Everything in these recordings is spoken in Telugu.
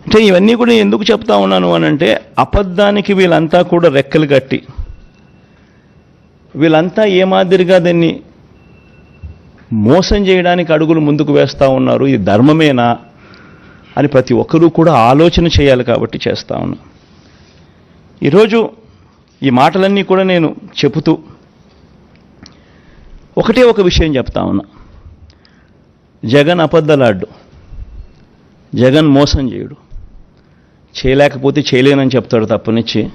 అంటే ఇవన్నీ కూడా ఎందుకు చెప్తా ఉన్నాను అని అంటే అబద్ధానికి వీళ్ళంతా కూడా రెక్కలు కట్టి వీళ్ళంతా ఏ మాదిరిగా దాన్ని మోసం చేయడానికి అడుగులు ముందుకు వేస్తూ ఉన్నారు? ఇది ధర్మమేనా? అని ప్రతి ఒక్కరూ కూడా ఆలోచన చేయాలి కాబట్టి చేస్తా ఉన్నా. ఈరోజు ఈ మాటలన్నీ కూడా నేను చెబుతూ ఒకటే ఒక విషయం చెప్తా ఉన్నా. జగన్ అబద్ధలాడ్డు. జగన్ మోసం చేయడు. చేయలేకపోతే చేయలేనని చెప్తాడు తప్పనిచ్చి.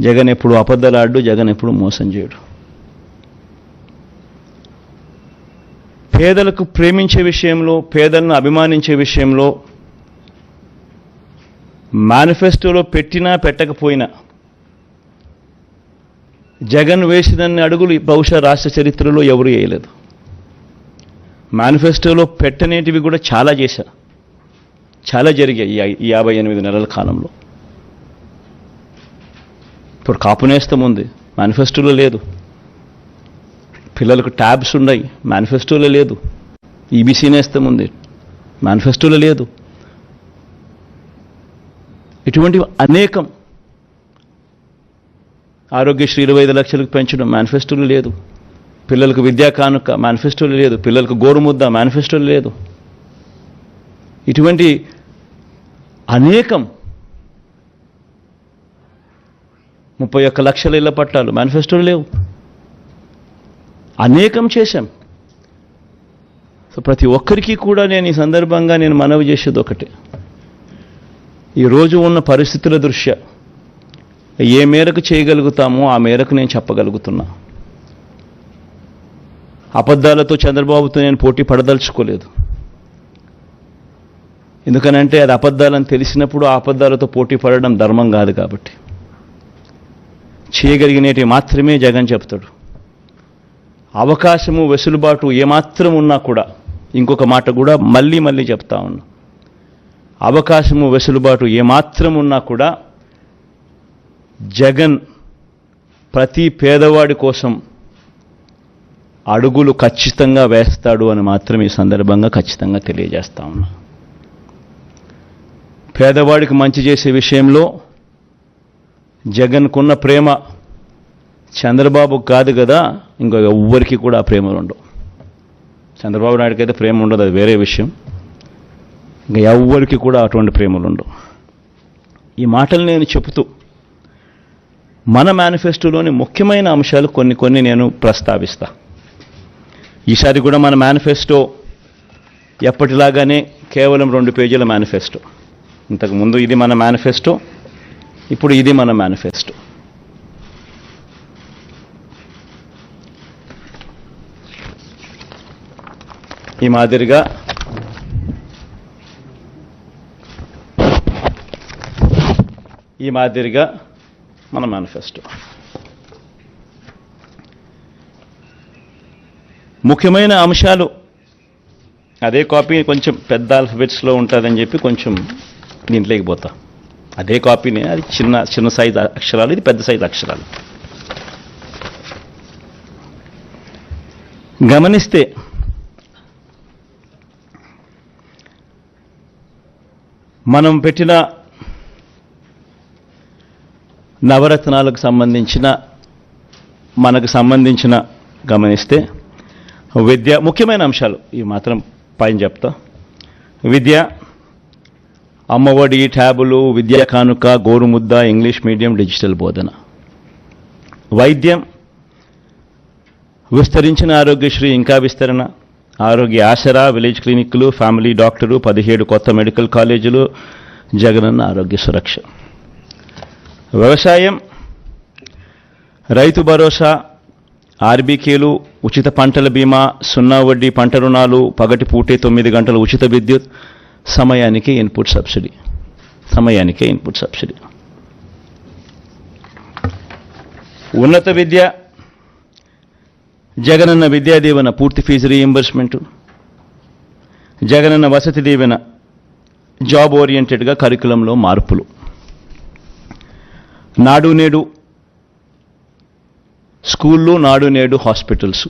జగన్ ఎప్పుడు అబద్ధలాడు జగన్ ఎప్పుడు మోసం చేయడు. పేదలకు ప్రేమించే విషయంలో పేదలను అభిమానించే విషయంలో మేనిఫెస్టోలో పెట్టినా పెట్టకపోయినా జగన్ వేసినన్ని అడుగులు బహుశా రాష్ట్ర చరిత్రలో ఎవరు వేయలేదు. మేనిఫెస్టోలో పెట్టనేటివి కూడా చాలా చేశారు. చాలా జరిగాయి ఈ యాభై ఎనిమిది నెలల కాలంలో. ఇప్పుడు కాపునేస్తం ఉంది. మేనిఫెస్టోలో లేదు. పిల్లలకు ట్యాబ్స్ ఉన్నాయి. మేనిఫెస్టోలో లేదు. ఈబీసీ నేస్తం ఉంది. మేనిఫెస్టోలో లేదు. ఇటువంటివి అనేకం. ఆరోగ్యశ్రీ ఇరవై ఐదు లక్షలకు పెంచడం మేనిఫెస్టోలు లేదు. పిల్లలకు విద్యా కానుక మేనిఫెస్టోలు లేదు. పిల్లలకు గోరుముద్ద మేనిఫెస్టోలు లేదు. ఇటువంటి అనేకం ముప్పై ఒక్క లక్షల ఇళ్ళ పట్టాలు మేనిఫెస్టోలు లేవు. అనేకం చేశాం. సో ప్రతి ఒక్కరికి కూడా నేను ఈ సందర్భంగా నేను మనవి చేసేది ఒకటే. ఈరోజు ఉన్న పరిస్థితుల దృష్ట్యా ఏ మేరకు చేయగలుగుతామో ఆ మేరకు నేను చెప్పగలుగుతున్నా. అబద్ధాలతో చంద్రబాబుతో నేను పోటీ పడదలుచుకోలేదు. ఎందుకనంటే అది అబద్ధాలని తెలిసినప్పుడు ఆ అబద్ధాలతో పోటీ పడడం ధర్మం కాదు కాబట్టి. చేయగలిగినవి మాత్రమే జగన్ చెప్తాడు. అవకాశము వెసులుబాటు ఏమాత్రం ఉన్నా కూడా ఇంకొక మాట కూడా మళ్ళీ మళ్ళీ చెప్తా ఉన్నా. అవకాశము వెసులుబాటు ఏమాత్రం ఉన్నా కూడా జగన్ ప్రతి పేదవాడి కోసం అడుగులు ఖచ్చితంగా వేస్తాడు అని మాత్రం ఈ సందర్భంగా ఖచ్చితంగా తెలియజేస్తా ఉన్నా. పేదవాడికి మంచి చేసే విషయంలో జగన్కున్న ప్రేమ చంద్రబాబు కాదు కదా ఇంకో ఎవ్వరికి కూడా ఆ ప్రేమ ఉండవు. చంద్రబాబు నాయుడికైతే అయితే ప్రేమ ఉండదు అది వేరే విషయం. ఇంకా ఎవ్వరికి కూడా అటువంటి ప్రేమలు ఉండవు. ఈ మాటలు నేను చెబుతూ మన మేనిఫెస్టోలోని ముఖ్యమైన అంశాలు కొన్ని కొన్ని నేను ప్రస్తావిస్తా. ఈసారి కూడా మన మేనిఫెస్టో ఎప్పటిలాగానే కేవలం రెండు పేజీల మేనిఫెస్టో. ఇంతకుముందు ఇది మన మేనిఫెస్టో ఇప్పుడు ఇది మన మేనిఫెస్టో ఈ మాదిరిగా ఈ మాదిరిగా మన మేనిఫెస్టో ముఖ్యమైన అంశాలు అదే కాపీ కొంచెం పెద్ద ఆల్ఫబెట్స్లో ఉంటుందని చెప్పి కొంచెం దీంట్లోకి పోతా. అదే కాపీనే అది చిన్న చిన్న సైజు అక్షరాలు ఇది పెద్ద సైజు అక్షరాలు. గమనిస్తే మనం పెట్టిన నవరత్నాలకు సంబంధించిన మనకు సంబంధించిన గమనిస్తే విద్య ముఖ్యమైన అంశాలు. ఇవి మాత్రం పైన చెప్తా. విద్య అమ్మఒడి ట్యాబులు విద్యా కానుక గోరుముద్ద ఇంగ్లీష్ మీడియం డిజిటల్ బోధన. వైద్యం విస్తరించిన ఆరోగ్యశ్రీ ఇంకా విస్తరణ. ఆరోగ్య ఆసరా విలేజ్ క్లినిక్లు ఫ్యామిలీ డాక్టరు పదిహేడు కొత్త మెడికల్ కాలేజీలు జగనన్న ఆరోగ్య సురక్ష. వ్యవసాయం రైతు భరోసా ఆర్బీకేలు ఉచిత పంటల బీమా సున్నా వడ్డీ పంట రుణాలు పగటి పూటే తొమ్మిది గంటల ఉచిత విద్యుత్ సమయానికి ఇన్పుట్ సబ్సిడీ. సమయానికే ఇన్పుట్ సబ్సిడీ. ఉన్నత విద్య జగనన్న విద్యా దీవెన పూర్తి fee reimbursement Jagananna Vasathi Deevena job ఓరియంటెడ్గా కరికులంలో మార్పులు. నాడు నేడు స్కూళ్ళు నాడు నేడు హాస్పిటల్స్